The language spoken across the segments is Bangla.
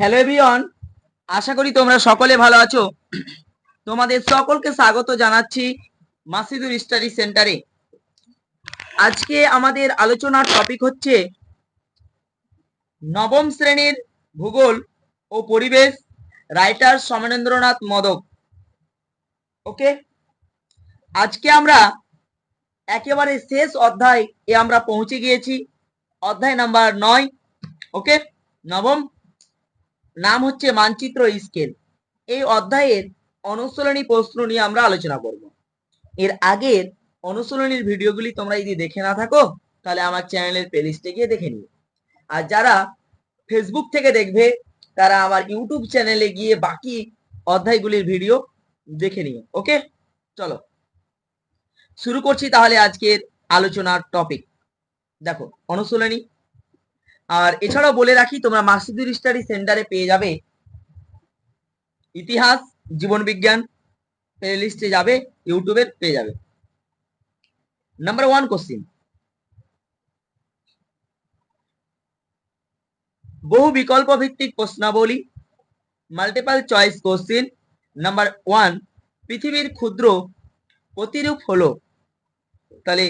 হ্যালো এভরিওয়ান আশা করি তোমরা সকলে ভালো আছো। তোমাদের সকলকে স্বাগত জানাচ্ছি মাসিদুর স্টাডি সেন্টারে আজকে আমাদের আলোচনার টপিক হচ্ছে নবম শ্রেণির ভূগোল ও পরিবেশ রাইটার সমানেন্দ্রনাথ মদক। ওকে আজকে আমরা একেবারে শেষ অধ্যায় এ আমরা পৌঁছে গিয়েছি। অধ্যায় নাম্বার নয়। ওকে নবম নাম হচ্ছে মানচিত্র স্কেল। এই অধ্যায়ের অনুশীলনী প্রশ্ন নিয়ে আমরা আলোচনা করব। এর আগের অনুশীলনীর ভিডিওগুলি তোমরা যদি দেখে না থাকো, তাহলে আমার চ্যানেলের প্লেলিস্টে গিয়ে দেখে নিও। আর যারা ফেসবুক থেকে দেখবে, তারা আমার ইউটিউব চ্যানেলে গিয়ে বাকি অধ্যায়গুলির ভিডিও দেখে নিও ওকে চলো। শুরু করছি তাহলে আজকের আলোচনার টপিক দেখো, অনুশীলনী আর এছাড়াও বলে রাখি, তোমরা মাসিদুর স্টাডি সেন্টারে পেয়ে যাবে। ইতিহাস, জীবন বিজ্ঞান প্লেলিস্টে যাবে, ইউটিউবে পেয়ে যাবে। নাম্বার ওয়ান কোশ্চিন বহু বিকল্প ভিত্তিক প্রশ্নাবলী multiple choice question number one পৃথিবীর ক্ষুদ্র প্রতিরূপ হলো। তাহলে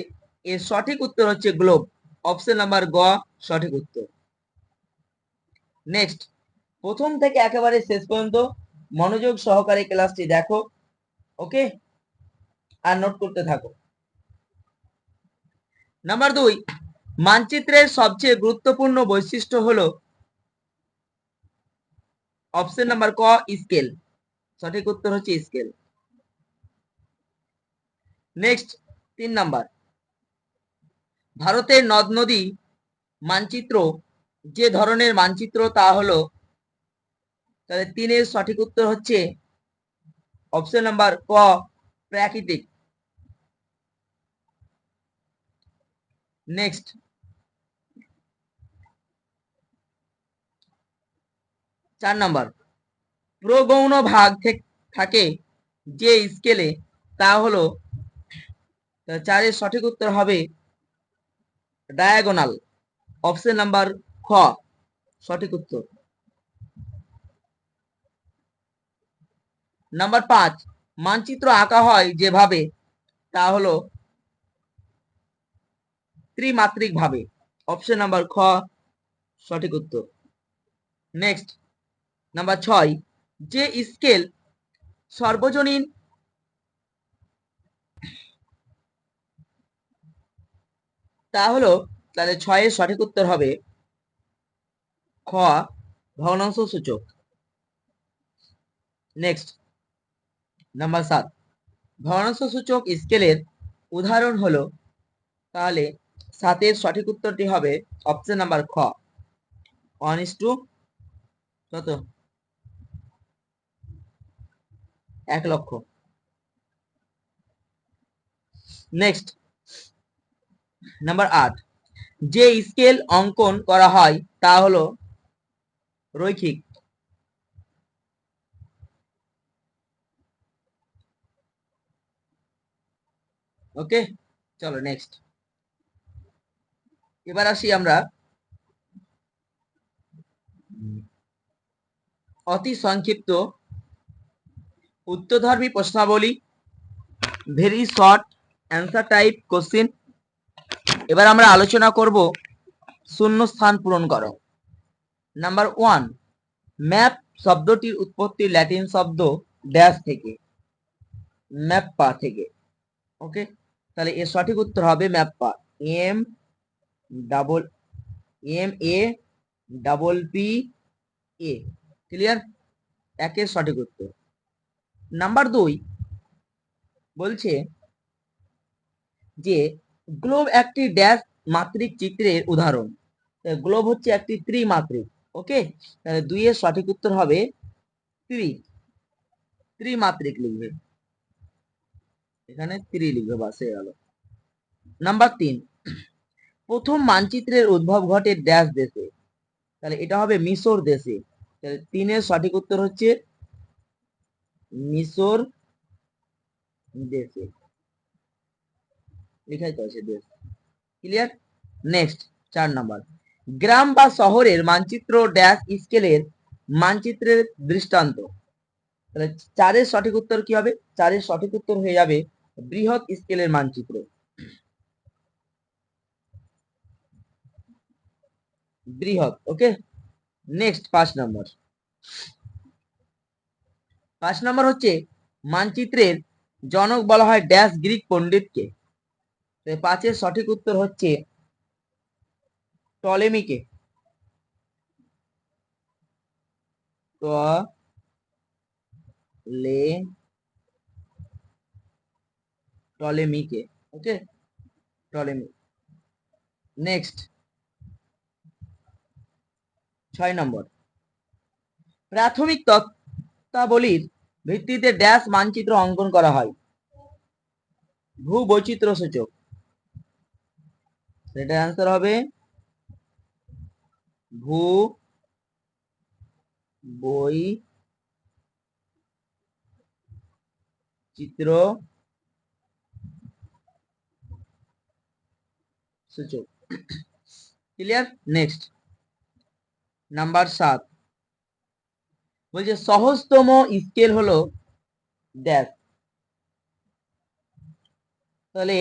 এর সঠিক উত্তর হচ্ছে গ্লোব অপশন নাম্বার গ, সঠিক উত্তর। নেক্সট প্রথম থেকে একেবারে শেষ পর্যন্ত মনোযোগ সহকারে ক্লাসটি দেখো ওকে আর নোট করতে থাকো। নাম্বার দুই, মানচিত্রের সবচেয়ে গুরুত্বপূর্ণ বৈশিষ্ট্য হলো অপশন নাম্বার ক স্কেল সঠিক উত্তর হচ্ছে স্কেল নেক্সট তিন নাম্বার ভারতের নদ নদী মানচিত্র, যে ধরনের মানচিত্র তা হলো তাহলে তিনের সঠিক উত্তর হচ্ছে অপশন নাম্বার ক, প্রাকৃতিক। নেক্সট চার নাম্বার প্রগৌণ ভাগ থেকে যে স্কেলে তা হলো চারের সঠিক উত্তর হবে ডায়াগোনাল অপশন নাম্বার খ সঠিক উত্তর। নাম্বার পাঁচ, মানচিত্র আঁকা হয় যেভাবে, তা হলো ত্রিমাত্রিক ভাবে অপশন নাম্বার খ সঠিক উত্তর। নেক্সট নাম্বার ছয়, যে স্কেল সর্বজনীন তা হলো তাহলে ছয়ের সঠিক উত্তর হবে খ, ভগ্নাংশ সূচক। নেক্সট নাম্বার সাত। ভগ্নাংশ সূচক স্কেলের উদাহরণ হলো, তাহলে সাতের সঠিক উত্তরটি হবে অপশন নাম্বার খ। ওয়ান ইস টু কত? এক লক্ষ। নেক্সট নাম্বার আট যে স্কেল অঙ্কন করা হয় তা হলো রৈখিক। ওকে চলো নেক্সট এবার আসি আমরা অতি সংক্ষিপ্ত উত্তরধর্মী প্রশ্নাবলী। Very short answer type question এবার আমরা আলোচনা করব শূন্য স্থান পূরণ করো। নাম্বার ওয়ান ম্যাপ শব্দটির উৎপত্তি ল্যাটিন শব্দ ড্যাশ থেকে ম্যাপ্পা থেকে। ওকে তাহলে এর সঠিক উত্তর হবে mappa M double M A double P A clear একের সঠিক উত্তর। নাম্বার দুই, বলছে যে গ্লোব একটি ড্যাশ মাত্রিক চিত্রের উদাহরণ। গ্লোব হচ্ছে একটি ত্রিমাত্রিক ওকে তাহলে দুইয়ের সঠিক উত্তর হবে ত্রি ত্রিমাত্রিক লিখবে। এখানে ত্রি লিখবে, বাস গেল। নাম্বার তিন। প্রথম মানচিত্রের উদ্ভব ঘটে ড্যাশ দেশে। তাহলে এটা হবে মিশর দেশে। তাহলে তিনের সঠিক উত্তর হচ্ছে মিশর দেশে। লেখাই তো আছে দেশ ক্লিয়ার নেক্সট চার নাম্বার গ্রাম বা শহরের মানচিত্র ড্যাশ স্কেলের মানচিত্রের দৃষ্টান্ত। তাহলে চারের সঠিক উত্তর কি হবে? চারের সঠিক উত্তর হয়ে যাবে বৃহৎ স্কেলের মানচিত্র। বৃহৎ ওকে নেক্সট পাঁচ নম্বর পাঁচ নম্বর হচ্ছে মানচিত্রের জনক বলা হয় ড্যাশ গ্রিক পণ্ডিতকে। পাঁচের সঠিক উত্তর হচ্ছে টলেমিকে। তো লে টলেমিকে ওকে টলেমি। নেক্সট ছয় নম্বর। প্রাথমিক তত্ত্বাবলীর ভিত্তিতে ড্যাশ মানচিত্র অঙ্কন করা হয়। ভূ বৈচিত্র্য সূচক। সেটার অ্যান্সার হবে ভূ বই চিত্র সূচক। ক্লিয়ার নেক্সট নাম্বার সাত। বলছে, সহজতম স্কেল হলো ড্যাশ তাহলে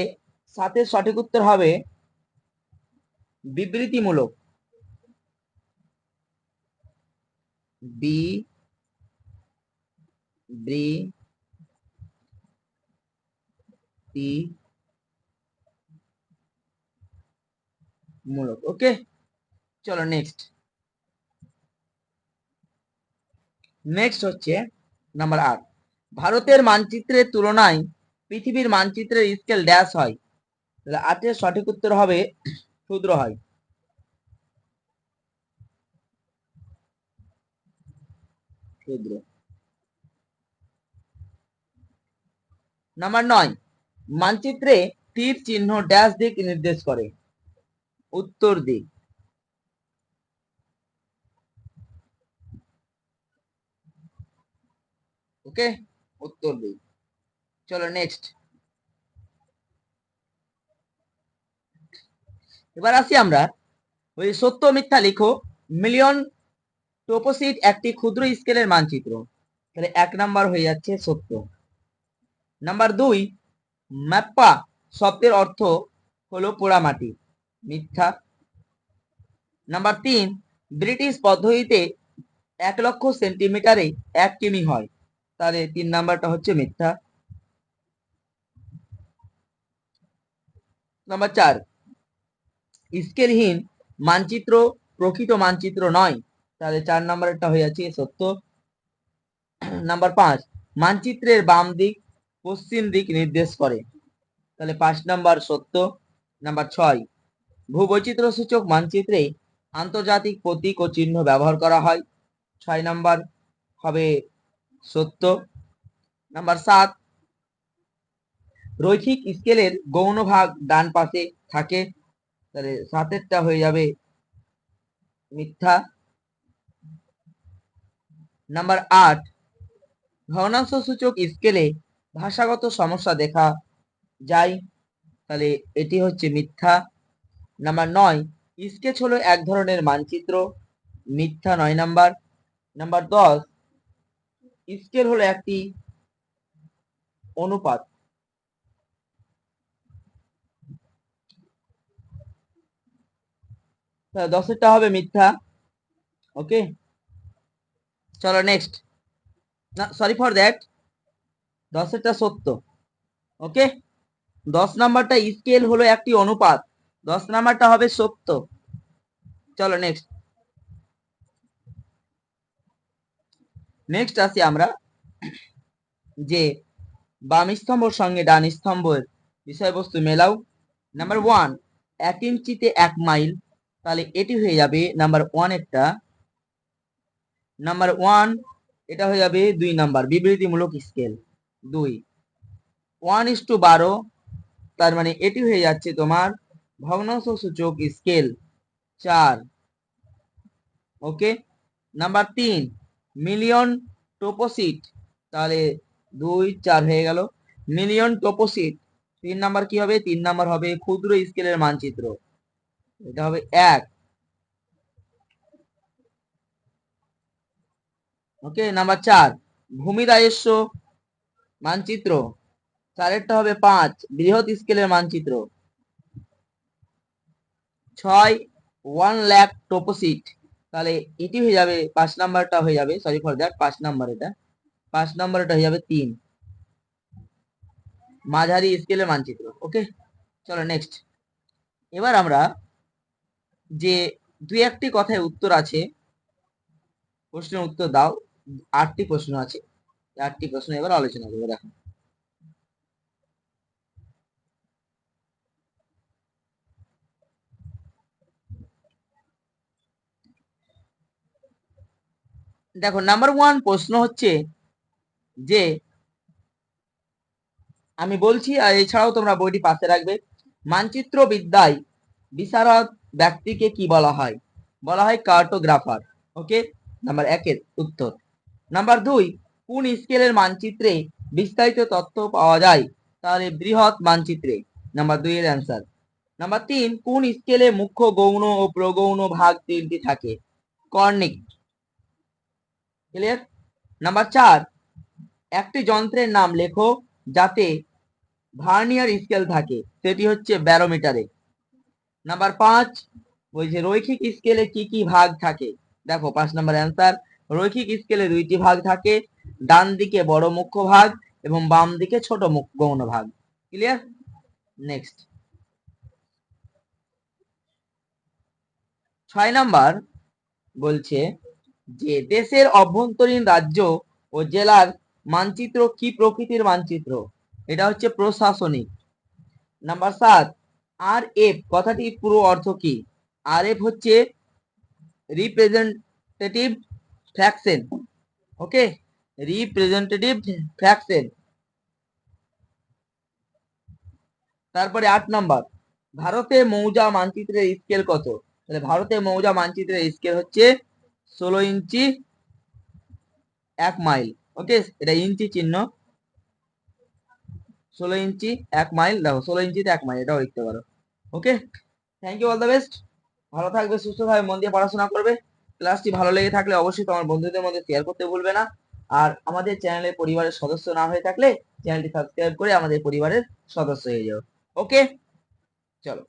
সাতের সঠিক উত্তর হবে বিবৃতিমূলক। বি বি টি মূলক ওকে, চলো নেক্সট নেক্সট হচ্ছে নাম্বার আট। ভারতের মানচিত্রের তুলনায় পৃথিবীর মানচিত্রের স্কেল ড্যাশ হয়। তাহলে আটের সঠিক উত্তর হবে ক্ষুদ্র হয় ক্ষুদ্র। নাম্বার নয় মানচিত্রে তীর চিহ্ন ড্যাশ দিক নির্দেশ করে। উত্তর দিক। ওকে উত্তর দিক। চলো নেক্সট এবার আসি আমরা। ওই সত্য মিথ্যা লিখো। মিলিয়ন টোপোসিট একটি ক্ষুদ্র স্কেলের মানচিত্র। তাহলে এক নাম্বার হয়ে যাচ্ছে সত্য। নাম্বার দুই, ম্যাপ্পা শব্দের অর্থ হলো পোড়ামাটি মিথ্যা। নাম্বার তিন, ব্রিটিশ পদ্ধতিতে এক লক্ষ সেন্টিমিটারে এক কিমি হয়। তাহলে তিন নাম্বারটা হচ্ছে মিথ্যা। নাম্বার চার স্কেলহীন মানচিত্র প্রকৃত মানচিত্র নয়। তাহলে চার নাম্বারটা হয়ে যাচ্ছে সত্য? নাম্বার পাঁচ, মানচিত্রের বাম দিক পশ্চিম দিক নির্দেশ করে। তাহলে পাঁচ নাম্বার সত্য। নাম্বার ছয় ভূবৈচিত্র্য সূচক মানচিত্রে আন্তর্জাতিক প্রতীক ও চিহ্ন ব্যবহার করা হয়। ছয় নাম্বার হবে সত্য। নাম্বার সাত, রৈখিক স্কেলের গৌণ ভাগ ডান পাশে থাকে। তাহলে সাতেরটা হয়ে যাবে। মিথ্যা। নাম্বার আট, ভগ্নাংশ সূচক স্কেলে ভাষাগত সমস্যা দেখা যায়। তাহলে এটি হচ্ছে মিথ্যা। নাম্বার নয় স্কেচ হলো এক ধরনের মানচিত্র। মিথ্যা নয় নাম্বার। নাম্বার দশ স্কেল হলো একটি অনুপাত। দশেরটা হবে মিথ্যা। ওকে? চলো নেক্সট না সরি ফর দ্যাট দশেরটা সত্য। ওকে? দশ নাম্বারটা স্কেল হলো একটি অনুপাত। দশ নাম্বারটা হবে সত্য। চলো নেক্সট নেক্সট আসি আমরা। যে বাম স্তম্ভর সঙ্গে ডান স্তম্ভের বিষয়বস্তু মেলাও। নাম্বার ওয়ান এক ইঞ্চিতে এক মাইল তাহলে এটি হয়ে যাবে নাম্বার ওয়ান একটা। নাম্বার ওয়ান এটা হয়ে যাবে দুই নাম্বার বিবৃতিমূলক স্কেল দুই। ওয়ান ইস টু বারো, তার মানে এটি হয়ে যাচ্ছে তোমার ভগ্নাংশ সূচক স্কেল চার। ওকে নাম্বার তিন মিলিয়ন টোপোসিট তাহলে দুই, চার হয়ে গেল। মিলিয়ন টোপোসিট তিন নাম্বার কি হবে? তিন নাম্বার হবে ক্ষুদ্র স্কেলের মানচিত্র। এটা হবে এক। ওকে নাম্বার চার। ভূমিদায়স্য মানচিত্র। চারেরটা হবে পাঁচ। বৃহৎ স্কেলের মানচিত্র। ছয় ওয়ান ল্যাক টোপোসিট তাহলে এটি হয়ে যাবে, পাঁচ নাম্বারটা হয়ে যাবে সরি ফর দ্যাট পাঁচ নাম্বার এটা। পাঁচ নাম্বার এটা হয়ে যাবে তিন। মাঝারি স্কেলের মানচিত্র ওকে চলো নেক্সট এবার আমরা যে দুই একটি কথায় উত্তর আছে, প্রশ্নের উত্তর দাও, আটটি প্রশ্ন আছে আটটি প্রশ্ন এবার আলোচনা করব, দেখো। দেখো নাম্বার ওয়ান প্রশ্ন হচ্ছে যে, আমি বলছি, আর এছাড়াও তোমরা বইটি পাশে রাখবে মানচিত্র বিদ্যায় বিশারদ ব্যক্তিকে কি বলা হয়? বলা হয় কার্টোগ্রাফার। ওকে? নাম্বার একের উত্তর। নাম্বার দুই, কোন স্কেলের মানচিত্রে বিস্তারিত তথ্য পাওয়া যায়? তাহলে বৃহৎ মানচিত্রে। নাম্বার দুই এর অ্যান্সার। নাম্বার তিন, কোন স্কেলে মুখ্য গৌণ ও প্রগৌণ ভাগ তিনটি থাকে? কর্নিক। ক্লিয়ার? নাম্বার চার, একটি যন্ত্রের নাম লেখো যাতে ভার্নিয়ার স্কেল থাকে। সেটি হচ্ছে ব্যারোমিটারে। নাম্বার পাঁচ বলছে রৈখিক স্কেলে কি কি ভাগ থাকে? দেখো, পাঁচ নাম্বার অ্যান্সার রৈখিক স্কেলে দুইটি ভাগ থাকে, ডান দিকে বড় মুখ্য ভাগ এবং বাম দিকে ছোট গৌণ ভাগ। ক্লিয়ার নেক্সট ছয় নাম্বার বলছে যে, দেশের অভ্যন্তরীণ রাজ্য ও জেলার মানচিত্র কি প্রকৃতির মানচিত্র? এটা হচ্ছে প্রশাসনিক। নাম্বার সাত আর এফ কথাটি পুরো অর্থ কি? আর এফ হচ্ছে representative fraction okay representative fraction তারপরে আট নম্বর, ভারতে মৌজা মানচিত্রের স্কেল কত? তাহলে ভারতে মৌজা মানচিত্রের স্কেল হচ্ছে ষোলো ইঞ্চি এক মাইল ওকে এটা ইঞ্চি চিহ্ন। ষোলো ইঞ্চি এক মাইল দেখো, ষোলো ইঞ্চিতে এক মাইল এটাও লিখতে পারো। Okay thank you all the best ভালো থাকবে, সুস্থ থাকবে, মন দিয়ে পড়াশোনা করবে। ক্লাসটি ভালো লেগে থাকলে অবশ্যই তোমার বন্ধুদের মধ্যে শেয়ার করতে ভুলবে না। আর আমাদের চ্যানেলের পরিবারের সদস্য না হয়ে থাকলে চ্যানেলটি সাবস্ক্রাইব করে আমাদের পরিবারের সদস্য হয়ে যাও। ওকে চলো।